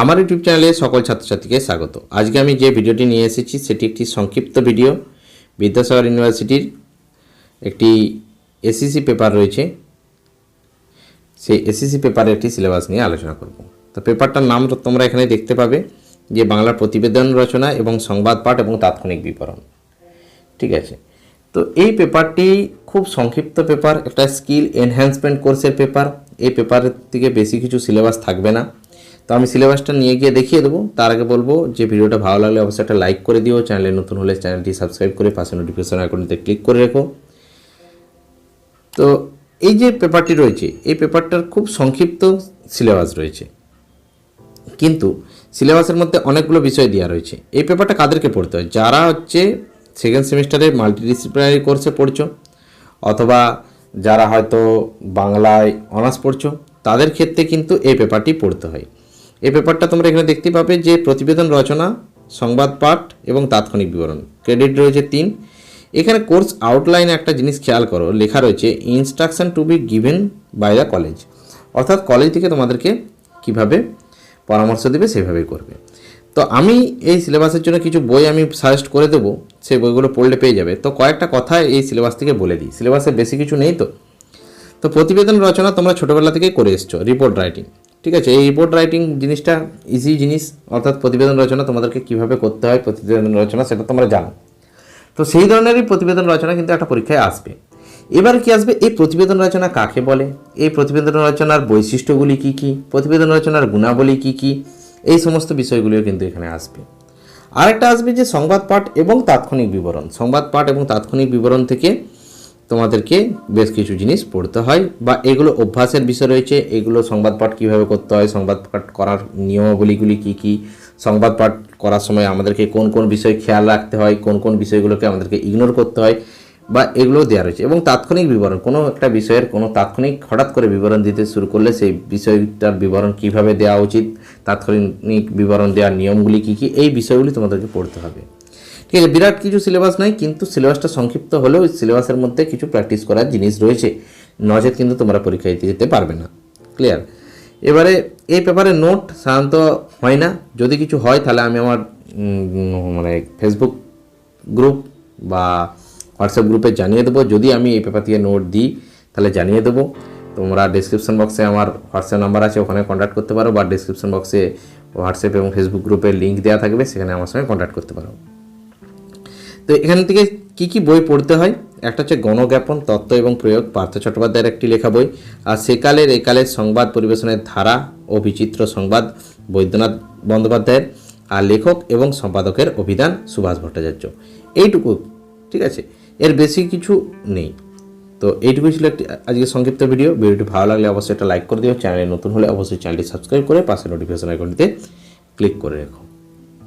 আমার ইউটিউব চ্যানেলে সকল ছাত্রছাত্রীকে স্বাগত। আজকে আমি যে ভিডিওটি নিয়ে এসেছি, সেটি একটি সংক্ষিপ্ত ভিডিও। বিদ্যাসাগর ইউনিভার্সিটির একটি এসিসি পেপার রয়েছে। সেই এসিসি পেপারের একটি সিলেবাস নিয়ে আলোচনা করব। তো পেপারটার নাম তোমরা এখানে দেখতে পাবে, যে বাংলার প্রতিবেদন রচনা এবং সংবাদ পাঠ এবং তাৎক্ষণিক বিবরণ। ঠিক আছে? তো এই পেপারটি খুব সংক্ষিপ্ত পেপার, একটা স্কিল এনহ্যান্সমেন্ট কোর্সের পেপার। এই পেপারের থেকে বেশি কিছু সিলেবাস থাকবে না। তো আমি সিলেবাসটা নিয়ে গিয়ে দেখিয়ে দেবো। তার আগে বলব যে ভিডিওটা ভালো লাগলে অবশ্যই একটা লাইক করে দিও। চ্যানেলে নতুন হলে চ্যানেলটি সাবস্ক্রাইব করে পাশে নোটিফিকেশন আইকনটিতে ক্লিক করে রেখো। তো এই যে পেপারটি রয়েছে, এই পেপারটার খুব সংক্ষিপ্ত সিলেবাস রয়েছে। কিন্তু সিলেবাসের মধ্যে অনেকগুলো বিষয় দেওয়া রয়েছে। এই পেপারটা কাদেরকে পড়তে হয়? যারা হচ্ছে সেকেন্ড সেমিস্টারে মাল্টিডিসিপ্লিনারি কোর্সে পড়ছো, অথবা যারা হয়তো বাংলায় অনার্স পড়ছো, তাদের ক্ষেত্রে কিন্তু এই পেপারটি পড়তে হয়। এই পেপারটা তোমরা এখানে দেখতে পাবে যে প্রতিবেদন রচনা, সংবাদ পাঠ এবং তাৎক্ষণিক বিবরণ। ক্রেডিট রয়েছে তিন। এখানে কোর্স আউটলাইনে একটা জিনিস খেয়াল করো, লেখা রয়েছে instruction to be given by the college অর্থাৎ কলেজ থেকে তোমাদেরকে কীভাবে পরামর্শ দেবে সেভাবেই করবে। তো আমি এই সিলেবাসের জন্য কিছু বই আমি সাজেস্ট করে দেবো সেই বইগুলো পড়লে পেয়ে যাবে। তো কয়েকটা কথা এই সিলেবাস থেকে বলে দিই। সিলেবাসে বেশি কিছু নেই তো। তো প্রতিবেদন রচনা তোমরা ছোটোবেলা থেকেই করে এসছো রিপোর্ট রাইটিং ঠিক আছে, এই রিপোর্ট রাইটিং জিনিসটা ইজি জিনিস, অর্থাৎ প্রতিবেদন রচনা তোমাদেরকে কীভাবে করতে হয়, প্রতিবেদন রচনা সেটা তোমরা জানো। তো সেই ধরনেরই প্রতিবেদন রচনা কিন্তু একটা পরীক্ষায় আসবে। এবার কি আসবে? এই প্রতিবেদন রচনা কাকে বলে? এই প্রতিবেদন রচনার বৈশিষ্ট্যগুলি কী কী? প্রতিবেদন রচনার গুণাবলী কী কী? এই সমস্ত বিষয়গুলিও কিন্তু এখানে আসবে। আরেকটা আসবে যে সংবাদ পাঠ এবং তাৎক্ষণিক বিবরণ। সংবাদ পাঠ এবং তাৎক্ষণিক বিবরণ থেকে তোমাদেরকে বেশ কিছু জিনিস পড়তে হয় বা এগুলো অভ্যাসের বিষয় রয়েছে, এগুলো সংবাদ পাঠ কীভাবে করতে হয়, সংবাদ পাঠ করার নিয়মাবলীগুলি কী কী, সংবাদ পাঠ করার সময় আমাদেরকে কোন কোন বিষয় খেয়াল রাখতে হয়, কোন কোন বিষয়গুলোকে আমাদেরকে ইগনোর করতে হয় বা এগুলো দেওয়া রয়েছে। এবং তাৎক্ষণিক বিবরণ, কোনো একটা বিষয়ের কোনো তাৎক্ষণিক হঠাৎ করে বিবরণ দিতে শুরু করলে সেই বিষয়টার বিবরণ কীভাবে দেওয়া উচিত, তাৎক্ষণিক বিবরণ দেওয়ার নিয়মগুলি কী কী, এই বিষয়গুলি তোমাদেরকে পড়তে হবে। ঠিক আছে, বিরাট কিছু সিলেবাস নাই, কিন্তু সিলেবাসটা সংক্ষিপ্ত হলেও সিলেবাসের মধ্যে কিছু প্র্যাকটিস করার জিনিস রয়েছে। নজর কিন্তু তোমরা পরীক্ষা দিতে যেতে পারবে না। ক্লিয়ার এবারে এই পেপারে নোট সাধারণত হয় না। যদি কিছু হয়, তাহলে আমি আমার মানে ফেসবুক গ্রুপ বা হোয়াটসঅ্যাপ গ্রুপে জানিয়ে দেবো। যদি আমি এই পেপার থেকে নোট দিই, তাহলে জানিয়ে দেবো। তোমরা ডিসক্রিপশন বক্সে আমার হোয়াটসঅ্যাপ নাম্বার আছে, ওখানে কন্ট্যাক্ট করতে পারো। বা ডিসক্রিপশন বক্সে হোয়াটসঅ্যাপ এবং ফেসবুক গ্রুপের লিঙ্ক দেওয়া থাকবে, সেখানে আমার সঙ্গে কন্ট্যাক্ট করতে পারো। তো এখান থেকে কি কি বই পড়তে হয়? একটা হচ্ছে গণজ্ঞাপন, তত্ত্ব এবং প্রয়োগ, পার্থ চট্টোপাধ্যায়ের একটি লেখা বই, আর সেকালের একালের সংবাদ পরিবেশনের ধারা ও বিচিত্র সংবাদ, বৈদ্যনাথ বন্দ্যোপাধ্যায়ের, আর লেখক এবং সম্পাদকের অভিধান সুভাষ ভট্টাচার্য। এইটুকু, ঠিক আছে? এর বেশি কিছু নেই। তো এইটুকুই ছিল একটি আজকে সংক্ষিপ্ত ভিডিও। ভিডিওটি ভালো লাগলে অবশ্যই একটা লাইক করে দিও। চ্যানেলে নতুন হলে অবশ্যই চ্যানেলটি সাবস্ক্রাইব করে পাশে নোটিফিকেশন আইকনটিতে ক্লিক করে রেখো।